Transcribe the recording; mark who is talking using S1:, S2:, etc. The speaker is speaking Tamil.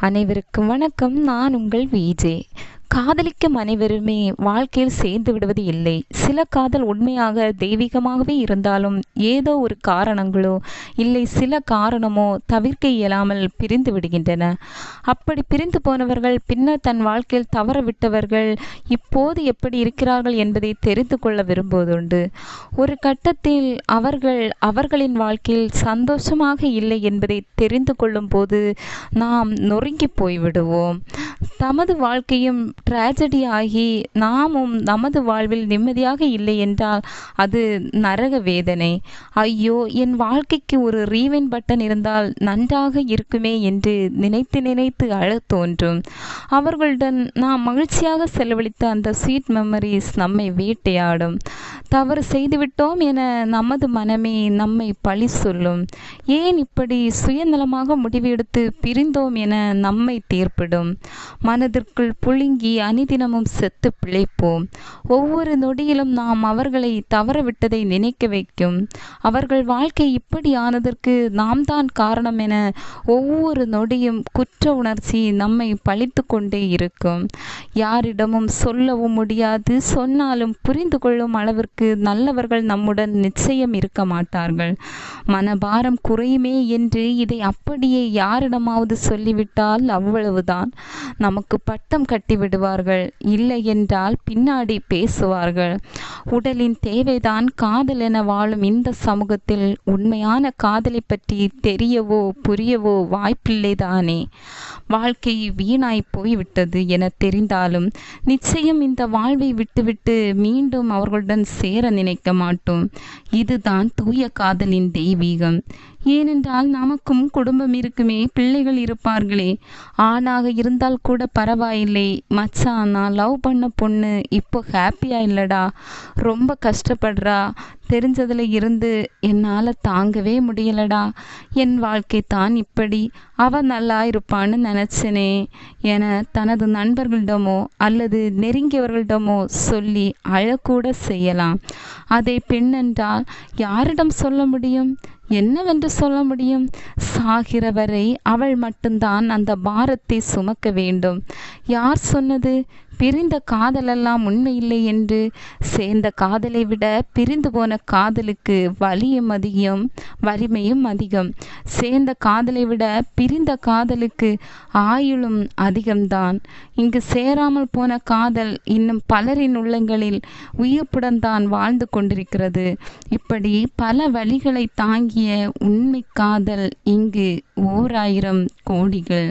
S1: அனைவருக்கும் வணக்கம். நான் உங்கள் விஜே. காதலிக்கும் அனைவருமே வாழ்க்கையில் சேர்ந்து விடுவது இல்லை. சில காதல் உண்மையாக தெய்வீகமாகவே இருந்தாலும் ஏதோ ஒரு காரணங்களோ இல்லை சில காரணமோ தவிர்க்க இயலாமல் பிரிந்து விடுகின்றன. அப்படி பிரிந்து போனவர்கள் பின்னர் தன் வாழ்க்கையில் தவற விட்டவர்கள் இப்போது எப்படி இருக்கிறார்கள் என்பதை தெரிந்து கொள்ள விரும்புவதுண்டு. ஒரு கட்டத்தில் அவர்கள் அவர்களின் வாழ்க்கையில் சந்தோஷமாக இல்லை என்பதை தெரிந்து கொள்ளும் போது நாம் நொறுங்கி போய்விடுவோம். தமது வாழ்க்கையும் ட்ராஜடி ஆகி நாமும் நமது வாழ்வில் நிம்மதியாக இல்லை என்றால் அது நரக வேதனை. ஐயோ என் வாழ்க்கைக்கு ஒரு ரீவென் பட்டன் இருந்தால் நன்றாக இருக்குமே என்று நினைத்து நினைத்து அழ தோன்றும். அவர்களுடன் நாம் மகிழ்ச்சியாக செலவழித்த அந்த ஸ்வீட் மெமரிஸ் நம்மை வேட்டையாடும். தவறு செய்துவிட்டோம் என நமது மனமே நம்மை பழி சொல்லும். ஏன் இப்படி சுயநலமாக முடிவெடுத்து பிரிந்தோம் என நம்மை தீர்ப்பிடும். மனதிற்குள் புழுங்கி அனிதினமும் செத்து பிழைப்போம். ஒவ்வொரு நொடியிலும் நாம் அவர்களை தவறவிட்டதை நினைக்க வைக்கும். அவர்கள் வாழ்க்கை இப்படி ஆனதற்கு நாம் தான் காரணம் என ஒவ்வொரு நொடியும் குற்ற உணர்ச்சி நம்மை பழித்து கொண்டே இருக்கும். யாரிடமும் சொல்லவும் முடியாது. சொன்னாலும் புரிந்து கொள்ளும் அளவிற்கு நல்லவர்கள் நம்முடன் நிச்சயம் இருக்க மாட்டார்கள். மனபாரம் குறையுமே என்று இதை அப்படியே யாரிடமாவது சொல்லிவிட்டால் அவ்வளவுதான். நமக்கு பட்டம் கட்டிவிடுவார் விடுவார்கள் இல்லை என்றால் பின்னாடி பேசுவார்கள். உடலின் தேவைதான் காதல் என வாழும் இந்த சமூகத்தில் உண்மையான காதலை பற்றி தெரியவோ புரியவோ வாய்ப்பில்லைதானே. வாழ்க்கை வீணாய் போய்விட்டது என தெரிந்தாலும் நிச்சயம் இந்த வாழ்வை விட்டுவிட்டு மீண்டும் அவர்களுடன் சேர நினைக்க மாட்டோம். இதுதான் தூய காதலின் தெய்வீகம். ஏனென்றால் நமக்கும் குடும்பம் இருக்குமே பிள்ளைகள் இருப்பார்களே. ஆணாக இருந்தால் கூட பரவாயில்லை. மச்சான் நான் லவ் பண்ண பொண்ணு இப்போ ஹாப்பியா இல்லடா. ரொம்ப கஷ்டப்படுறா. தெரிஞ்சதில் இருந்து என்னால் தாங்கவே முடியலடா. என் வாழ்க்கை தான் இப்படி. அவ நல்லா இருப்பான்னு நினச்சினே என தனது நண்பர்களிடமோ அல்லது நெருங்கியவர்களிடமோ சொல்லி அழக்கூட செய்யலாம். அதை பெண்ணென்றால் யாரிடம் சொல்ல முடியும்? என்னவென்று சொல்ல முடியும்? சாகிற வரை அவள் மட்டும்தான் அந்த பாரத்தை சுமக்க வேண்டும். யார் சொன்னது? பிரிந்த காதலெல்லாம் உண்மையில்லை என்று சேர்ந்த காதலை விட பிரிந்து போன காதலுக்கு வலியும் அதிகம் வலிமையும் அதிகம். சேர்ந்த காதலை விட பிரிந்த காதலுக்கு ஆயுளும் அதிகம்தான். இங்கு சேராமல் போன காதல் இன்னும் பலரின் உள்ளங்களில் உயிர்ப்புடன் தான் வாழ்ந்து கொண்டிருக்கிறது. இப்படி பல வழிகளை தாங்கிய உண்மை காதல் இங்கு ஓர் ஆயிரம் கோடிகள்.